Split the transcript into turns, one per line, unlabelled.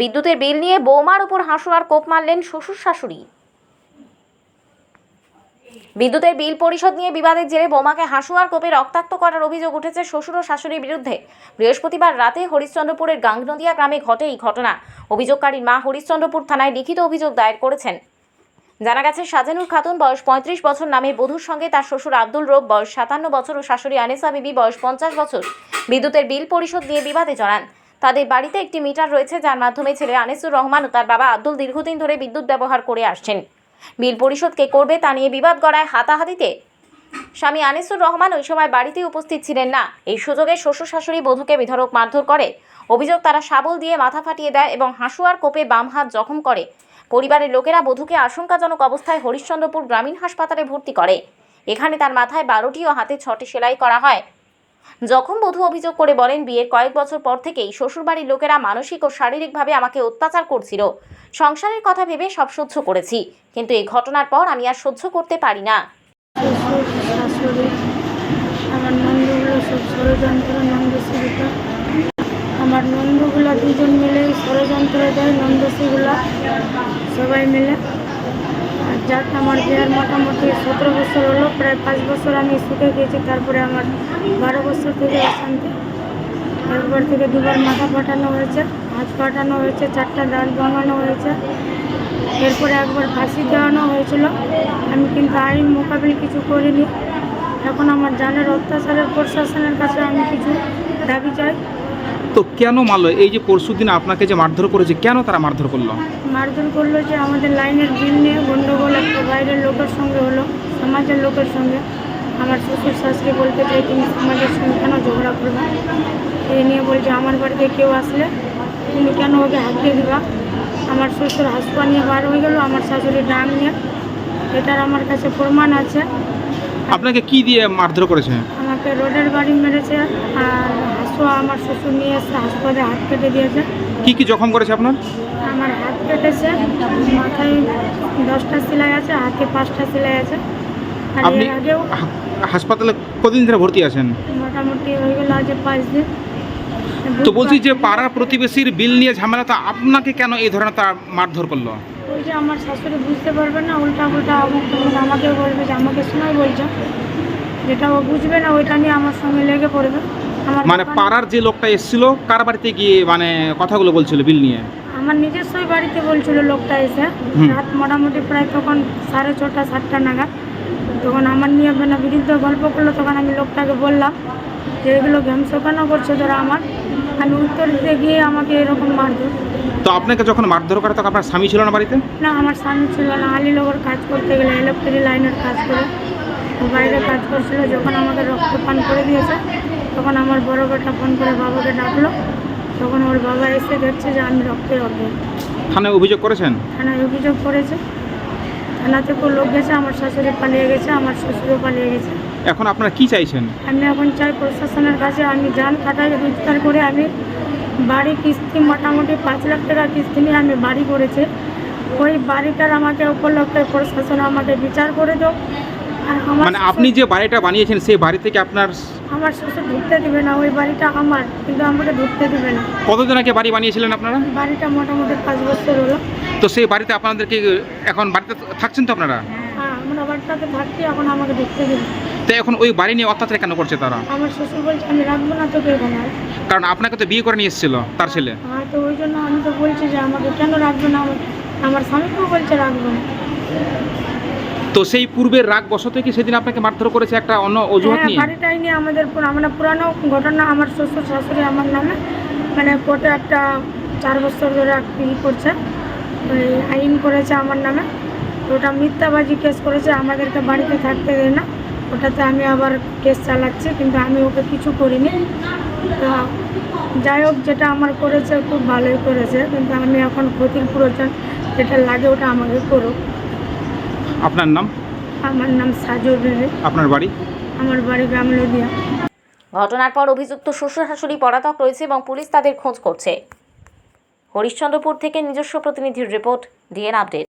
বিদ্যুতের বিল নিয়ে বৌমার উপর হাঁসুয়ার কোপ মারলেন শ্বশুর শাশুড়ি বিদ্যুতের বিল পরিশোধ নিয়ে বিবাদের জেরে বোমাকে হাসুয়ার কোপে রক্তাক্ত করার অভিযোগ উঠেছে শ্বশুর ও শাশুড়ির বিরুদ্ধে। বৃহস্পতিবার রাতে হরিশ্চন্দ্রপুরের গাংনদিয়া গ্রামে ঘটে এই ঘটনা। অভিযোগকারীর মা হরিশ্চন্দ্রপুর থানায় লিখিত অভিযোগ দায়ের করেছেন। জানা গেছে, সাজানুর খাতুন বয়স পঁয়ত্রিশ বছর, নামে বধুর সঙ্গে তার শ্বশুর আব্দুল রব বয়স সাতান্ন বছর ও শাশুড়ি আনেসা বিবি বয়স পঞ্চাশ বছর। বিদ্যুতের বিল পরিশোধ নিয়ে বিবাদে জড়ান। তাদের বাড়িতে একটি মিটার রয়েছে, যার মাধ্যমে ছেলে আনিসুর রহমান ও তার বাবা আব্দুল দীর্ঘদিন ধরে বিদ্যুৎ ব্যবহার করে আসছেন। বিল পরিশোধ কে করবে তা নিয়ে বিবাদ গড়ায় হাতাহাতিতে স্বামী আনিসুর রহমান ওই সময় বাড়িতে উপস্থিত ছিলেন না। এই সুযোগে শ্বশুর শাশুড়ি বধূকে বিধারক মারধর করে। অভিযোগ, তারা শাবল দিয়ে মাথা ফাটিয়ে দেয় এবং হাসুয়ার কোপে বাম হাত জখম করে। পরিবারের লোকেরা বধূকে আশঙ্কাজনক অবস্থায় হরিশ্চন্দ্রপুর গ্রামীণ হাসপাতালে ভর্তি করে। এখানে তার মাথায় বারোটি ও হাতে ছটি সেলাই করা হয়। যখন বধূ অভিযোগ করে বলেন বিয়ের কয়েক বছর পর থেকেই শ্বশুরবাড়ির লোকেরা মানসিক ও শারীরিকভাবে আমাকে অত্যাচার করছিল। সংসারের কথা ভেবে সব সহ্য করেছি। কিন্তু এই ঘটনার পর আমি আর সহ্য করতে পারি না।
আমার নন্দগুলো সব ষড়যন্ত্র আমার দুজন মিলে ষড়যন্ত্র দেয় নন্দশ্রীগুলো সবাই মিলে। যাক আমার বিয়ের মোটামুটি সতেরো বছর হলো, প্রায় পাঁচ বছর আমি সুখে গিয়েছি, তারপরে আমার বারো বছর থেকে অশান্তি। একবার থেকে দুবার মাথা পাঠানো হয়েছে, হাত পাঠানো হয়েছে, চারটা দাঁত ভাঙানো হয়েছে, এরপরে একবার ফাঁসি দেওয়ানো হয়েছিল। আমি কিন্তু আইন মোকাবিল কিছু করিনি। এখন আমার জানের অত্যাচারের প্রশাসনের কাছে আমি কিছু দাবি চাই।
তো কেন মারলো? এই যে পরশু দিন আপনাকে যে মারধর করেছে কেন তারা মারধর করল?
মারধর করল যে আমাদের লাইনের বিল নিয়ে গণ্ডগোল একটা বাইরের লোকের সঙ্গে হলো সমাজের লোকের সঙ্গে। আমার শ্বশুর শাশুড়ি বলতে চাই তুমি সমাজের সঙ্গে কেন ঝগড়া করবে? এই নিয়ে বলছে আমার বাড়িতে কেউ আসলে তুমি কেন ওকে হাঁকিয়ে দিবা? আমার শ্বশুর হাসপা নিয়ে বার হয়ে গেলো আমার শাশুড়ি ডাং নিয়ে। এটার আমার কাছে প্রমাণ আছে।
আপনাকে কি দিয়ে মারধর করেছে?
আমাকে রোডের বাড়ি মেরেছে আর আমার শ্বশুর নিয়ে এসে হাসপাতালে হাত কেটে দিয়েছে।
কি কি জখম করেছে আপনার?
আমার হাত কেটেছে মাথায় দশটা সেলাই আছে হাতে পাঁচটা সেলাই আছে। আর
আপনি
এর আগেও
হাসপাতালে কদিন ধরে ভর্তি আছেন?
মোটামুটি হয়ে গেল আজ পাঁচ দিন।
তো বলছি যে পাড়ার প্রতিবেশীর বিল নিয়ে ঝামেলা তো আপনাকে কেন এই ধরনের তার মারধর করল?
ওই যে আমার শাশুড়ি বুঝতে পারবে না উল্টা উল্টা অমুক তমুক আমাকে বলবে যে আমাকে শোনাই বলছে। যেটা ও বুঝবে না ওইটা নিয়ে আমার সঙ্গে লেগে পড়বে।
মানে পাড়ার যে লোকটা এসেছিল কার বাড়িতে গিয়ে মানে কথাগুলো বলছিল বিল নিয়ে?
আমার নিজস্বই বাড়িতে বলছিল লোকটা এসে। রাত মোটামুটি প্রায় তখন সাড়ে ছটা সাতটা নাগাদ। তখন আমার নিয়ে মানে বিরুদ্ধে গল্প করল তখন আমি লোকটাকে বললাম যে এগুলো গেমস কেন করছে তোরা আমার। আমি উত্তর দিতে গিয়ে আমাকে এরকম মারধর
তো আপনাকে যখন মারধর করে তখন আপনার স্বামী ছিল না বাড়িতে?
না আমার স্বামী ছিল না। আলিনগর কাজ করতে গেলে ইলেকট্রিক লাইনের কাজ করে বাইরে কাজ করছিল যখন আমাকে রক্তপান করে দিয়েছে তখন আমার বড় বেটা ফোন করে বাবাকে ডাকলো। তখন ওর বাবা এসে দেখছে যে আমি রক্তে রক্তে
থানায় অভিযোগ করেছেন?
থানায় অভিযোগ করেছে। থানা থেকেও লোক গেছে আমার শাশুড়ি পালিয়ে গেছে আমার শ্বশুরও পালিয়ে গেছে।
এখন আপনারা কি চাইছেন?
আমি এখন চাই প্রশাসনের কাছে আমি যান খাটাই রোজগার করে আমি বাড়ি কিস্তি মোটামুটি পাঁচ লাখ টাকা কিস্তি নিয়ে আমি বাড়ি করেছি। ওই বাড়িটার আমাকে উপলক্ষে প্রশাসন আমাকে বিচার করে দাও
মানে আপনি যে বাড়িটা বানিয়েছেন সেই বাড়ি থেকে আপনার
আমার শ্বশুর ঢুকতে দিবে না ওই বাড়িটা আমার কিন্তু আমাকে ঢুকতে দিবে না।
কতদিন আগে বাড়ি বানিয়েছিলেন আপনারা?
বাড়িটা মোটামুটি পাঁচ বছর হলো।
তো সেই বাড়িতে আপনাদেরকে এখন বাড়িতে থাকছেন তো আপনারা?
হ্যাঁ আমরা বাড়িটাতে থাকছি এখন আমাকে ঢুকতে দিবে
তো এখন ওই বাড়ি নিয়ে অত্যাচার কেন করছে তারা?
আমার শ্বশুর বলছে আমি রাখব না তোকে এখানে আর।
কারণ আপনাকে তো বিয়ে করে নিয়ে এসেছিল তার ছেলে।
হ্যাঁ তো ওই জন্য আমি তো বলছি যে আমাকে কেন রাখবে না? আমার আমার স্বামীকেও বলছে রাখব না।
তো সেই পূর্বের রাগ বশত কি সেদিন আপনাকে মারধর করেছে একটা অন্য অজুহাত
হ্যাঁ
নিয়ে?
বাড়িটাই নিয়ে আমাদের পুরো মানে পুরানো ঘটনা আমার শ্বশুর শাশুড়ি আমার নামে মানে কোর্টে একটা চার বছর ধরে একটা ই করছে ওই আইন করেছে আমার নামে। তো ওটা মিথ্যাবাজি কেস করেছে আমাদেরকে বাড়িতে থাকতে দেয় না। ওটাতে আমি আবার কেস চালাচ্ছি কিন্তু আমি ওকে কিছু করিনি। তো যাই হোক যেটা আমার করেছে খুব ভালোই করেছে কিন্তু আমি এখন ক্ষতির প্রয়োজন যেটা লাগে ওটা আমাকে করুক।
আপনার নাম?
আমার নাম সাজর বিবি।
আপনার বাড়ি?
আমার বাড়ি গামলদিয়া।
ঘটনার পর অভিযুক্ত শ্বশুর শাশুড়ি পলাতক রয়েছে এবং পুলিশ তাদের খোঁজ করছে। হরিশ্চন্দ্রপুর থেকে নিজস্ব প্রতিনিধির রিপোর্ট ডিএন আপডেট